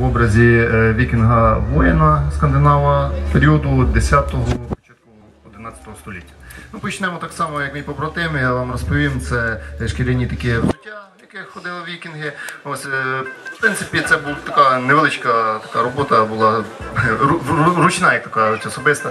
в образі е, вікінга воїна скандинава періоду 10-го, початку 11 століття. Ну, почнемо так само, як мій побратим, я вам розповім, це шкіряні такі взуття, яких ходили вікінги. Ось, е, в принципі, це була така невеличка така робота, була ру- ручна, як така особиста.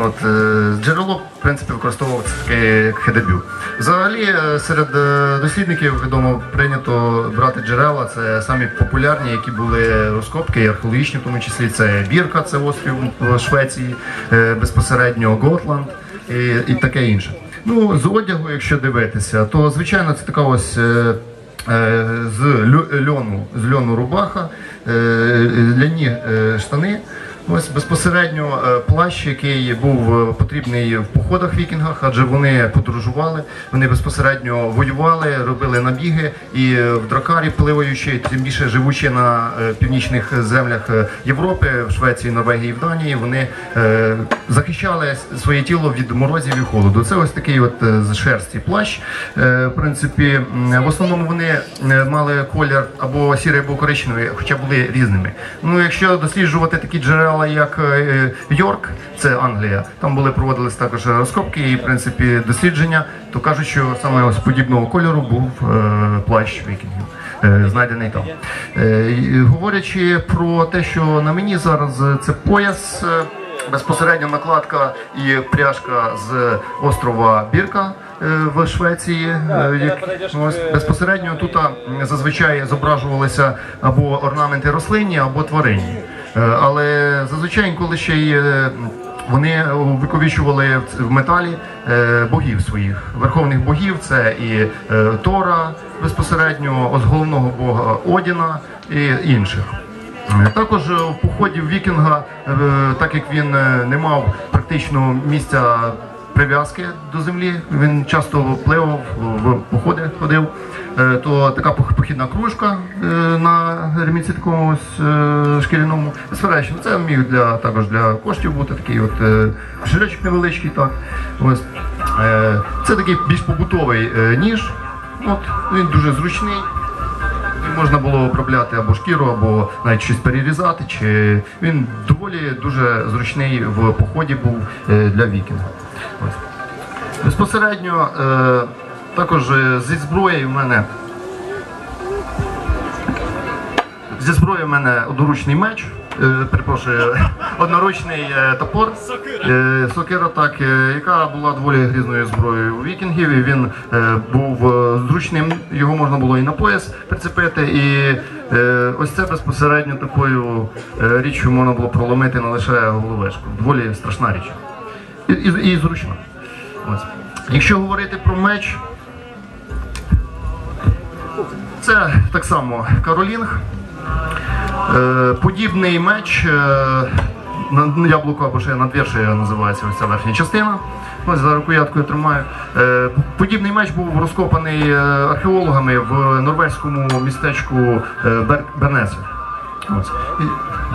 От, е, джерело, в принципі, використовувалося таке як хедебю. Взагалі, е, серед е, дослідників відомо прийнято брати джерела, це самі популярні, які були розкопки, і археологічні, в тому числі це Бірка, це острів Швеції, е, безпосередньо Готланд і, і таке інше. Ну, з одягу, якщо дивитися, то звичайно це така ось. Е, З льону, з льону рубаха, е, ляні е, штани. Ось безпосередньо е, плащ, який був е, потрібний в походах вікінгах, адже вони подорожували, вони безпосередньо воювали, робили набіги і е, в дракарі, пливаючи, тим більше живучи на північних землях Європи, в Швеції, Норвегії, в Данії, вони захищали своє тіло від морозів і холоду. Це ось такий от з шерсті плащ. В принципі, в основному вони мали колір або сірий, або коричневий, хоча були різними. Ну, якщо досліджувати такі джерела, як е, Йорк, це Англія, там були проводились також розкопки і в принципі дослідження, то кажуть, що саме ось подібного кольору був е, плащ вікінгів. е, Знайдений там. Е, Говорячи про те, що на мені зараз е, це пояс, е, безпосередньо накладка і пряжка з острова Бірка е, в Швеції. е, як- ось, безпосередньо тут зазвичай зображувалися або орнаменти рослинні, або тваринні. Е, Але зазвичай, коли ще й е, вони виковічували в- металі е, богів своїх, верховних богів, це і Тора безпосередньо, головного бога Одіна і інших. Також в поході вікінга, так як він не мав практично місця прив'язки до землі, він часто пливав в походи ходив, то така похідна кружка е, на ремінці такому е, шкіряному. Безперечно, це міг для також для коштів бути такий от е, кошелечок невеличкий. Так ось Е, це такий більш побутовий е, ніж. От він дуже зручний. Можна було обробляти або шкіру, або навіть щось перерізати. Чи він доволі дуже зручний в поході був е, для вікінга. Безпосередньо е, також е, зі зброї в мене. Зі зброї в мене одноручний меч, е, перепрошую, одноручний е, топор, сокира, так, яка була доволі грізною зброєю у вікінгів. І він був зручним, його можна було і на пояс прицепити. І ось це безпосередньо такою річчю можна було проломити не лише головешку. Доволі страшна річ. І, і, і зручна. Ось. Якщо говорити про меч, це так само Каролінг. Е, Подібний меч е, яблуко або ще надвіршення називається ось ця верхня частина. Ось за рукояткою тримаю. Е, Подібний меч був розкопаний археологами в норвезькому містечку Бер- Бернесе.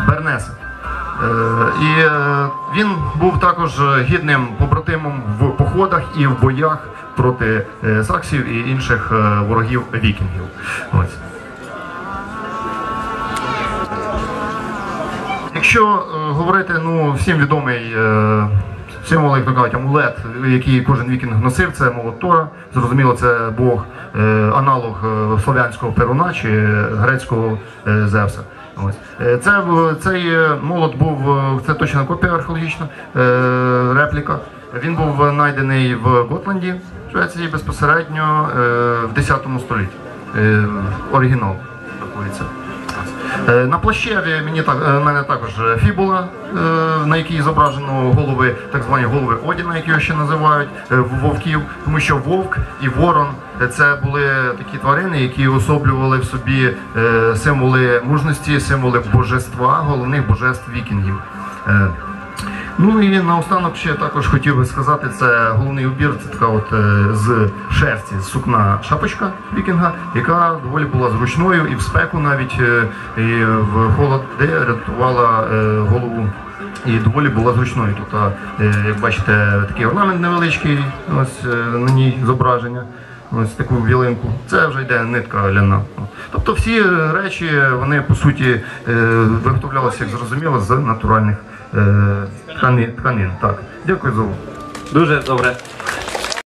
Бернесе. І він був також гідним побратимом в походах і в боях проти е, саксів і інших е, ворогів вікінгів. Ось. Якщо е, говорити, ну всім відомий символ, як то кажуть, амулет, який кожен вікінг носив, це молот Тора. Зрозуміло, це Бог, аналог слов'янського Перуна чи грецького Зевса. Ось. Це, цей молот був, це точно копія археологічна, репліка. Він був знайдений в Готланді, Швеції, безпосередньо е, в 10 столітті. Е, Оригінал рахується. Е, На плащеві мені так мене також фібула, на якій зображено голови, так звані голови Одіна, які його ще називають вовків, тому що вовк і ворон це були такі тварини, які особлювали в собі символи мужності, символи божества, головних божеств вікінгів. Ну і наостанок ще також хотів би сказати, це головний убір, це така от е, з шерсті, сукна шапочка вікінга, яка доволі була зручною і в спеку навіть е, і в холод, де рятувала е, голову. І доволі була зручною. Тут, як бачите, такий орнамент невеличкий, ось на ній зображення. ось таку ялинку. Це вже йде нитка ляна. Тобто всі речі, вони по суті виготовлялися, як зрозуміло, з натуральних тканин. Так, дякую за увагу. Дуже добре.